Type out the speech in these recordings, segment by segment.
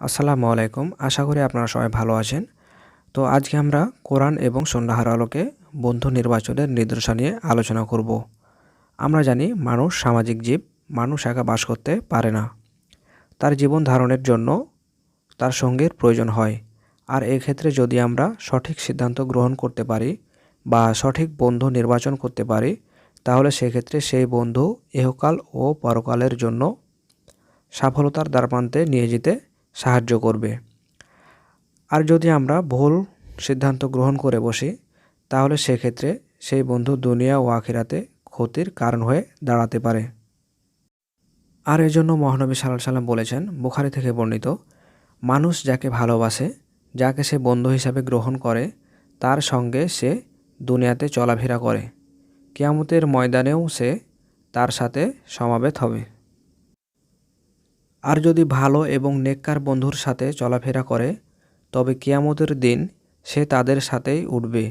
আসসালামু আলাইকুম। আশা করি আপনারা সবাই ভালো আছেন। তো আজকে আমরা কোরআন এবং সন্ধ্যাহার আলোকে বন্ধু নির্বাচনের নির্দেশনা নিয়ে আলোচনা করব। আমরা জানি মানুষ সামাজিক জীব, মানুষ একা বাস করতে পারে না। তার জীবন ধারণের জন্য তার সঙ্গের প্রয়োজন হয়। আর এক্ষেত্রে যদি আমরা সঠিক সিদ্ধান্ত গ্রহণ করতে পারি বা সঠিক বন্ধু নির্বাচন করতে পারি, তাহলে সেক্ষেত্রে সেই বন্ধু ইহকাল ও পরকালের জন্য সফলতার দ্বারপ্রান্তে নিয়ে যেতে সাহায্য করবে। আর যদি আমরা ভুল সিদ্ধান্ত গ্রহণ করে বসি, তাহলে সেক্ষেত্রে সেই বন্ধু দুনিয়া ও আখিরাতে ক্ষতির কারণ হয়ে দাঁড়াতে পারে। আর এজন্য মহানবী সাল্লাহ সাল্লাম বলেছেন, বুখারি থেকে বর্ণিত, মানুষ যাকে ভালোবাসে, যাকে সে বন্ধু হিসাবে গ্রহণ করে, তার সঙ্গে সে দুনিয়াতে চলাফেরা করে। কিয়ামতের ময়দানেও সে তার সাথে সমাবেত হবে। আর যদি ভালো এবং নেককার বন্ধুর সাথে চলাফেরা করে, তবে কিয়ামতের দিন সে তাদের সাথেই উঠবে।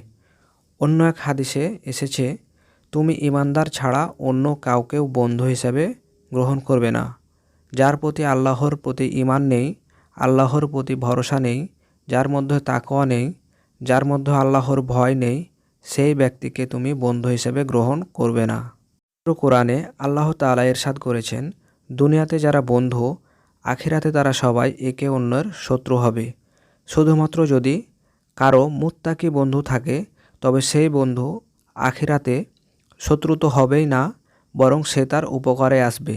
অন্য এক হাদিসে এসেছে, তুমি ইমানদার ছাড়া অন্য কাউকেও বন্ধু হিসাবে গ্রহণ করবে না। যার প্রতি আল্লাহর প্রতি ইমান নেই, আল্লাহর প্রতি ভরসা নেই, যার মধ্যে তাকওয়া নেই, যার মধ্যে আল্লাহর ভয় নেই, সেই ব্যক্তিকে তুমি বন্ধু হিসেবে গ্রহণ করবে না। কোরআনে আল্লাহ তালা এরশাদ করেছেন, দুনিয়াতে যারা বন্ধু আখিরাতে তারা সবাই একে অন্যের শত্রু হবে। শুধুমাত্র যদি কারও মুত্তাকি বন্ধু থাকে, তবে সেই বন্ধু আখিরাতে শত্রু তো হবেই না, বরং সে তার উপকারে আসবে,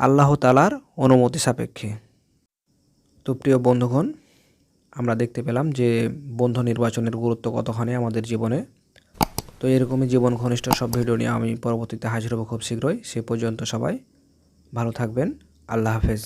আল্লাহ তালার অনুমতি সাপেক্ষে। তো প্রিয় বন্ধুগণ, আমরা দেখতে পেলাম যে বন্ধু নির্বাচনের গুরুত্ব কতখানি আমাদের জীবনে। তো এরকমই জীবন ঘনিষ্ঠ সব ভিডিও নিয়ে আমি পরবর্তীতে হাজির হব খুব শীঘ্রই। সে পর্যন্ত সবাই ভালো থাকবেন। আল্লাহ হাফেজ।